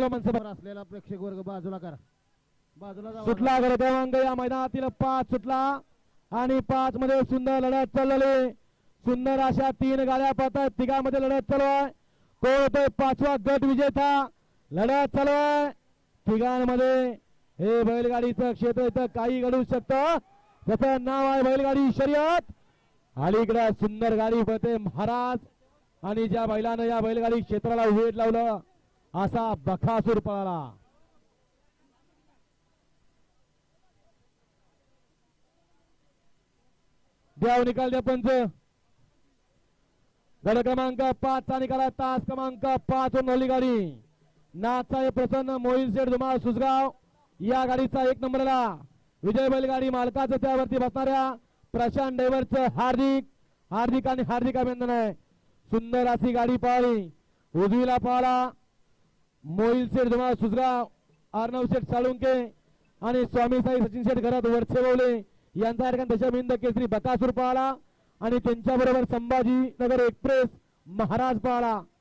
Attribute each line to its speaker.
Speaker 1: समोर असलेला प्रेक्षक वर्ग बाजूला करा. बाजूला.
Speaker 2: सुटला क्रमांक या मैदानातील पाच सुटला. आणि पाच मध्ये सुंदर लढत चाललेली सुंदर अशा तीन गाड्या पाहतात तिघांमध्ये लढत चालू आहे. कोण होतोय पाचवा गट विजेता लढत चालू आहे. तिघांमध्ये हे बैलगाडीचं क्षेत्र इथं काही घडू शकतं. त्याचं नाव आहे बैलगाडी शर्यत. अलीकडे सुंदर गाडी पळते महाराज. आणि ज्या बैलानं या बैलगाडी क्षेत्राला वेट लावलं असा बखासूर पळाला. द्याव निकाल द्या पंच. गड क्रमांक पाच चा निकाल तास क्रमांक पाच वर नवली गाडी. नाथसाहेब प्रसन्न मोहित शेठ धुमाळ सुसगाव या गाडीचा एक नंबरला विजय बैलगाडी मालकाचं त्यावरती बसणाऱ्या प्रशांत ड्रायव्हरचं हार्दिक हार्दिक आणि हार्दिक अभिनंदन आहे. सुंदर अशी गाडी पाळली. उजवीला पळाला. मोहिल शेठ धुमाळ सुजगाव अर्णव शेठ साळुंके आणि स्वामी साई सचिन शेठ घरात वरचे यांचा ठिकाण दशमिंद केसरी बकासूर पाहला आणि त्यांच्या बरोबर एक्सप्रेस महाराज पाहला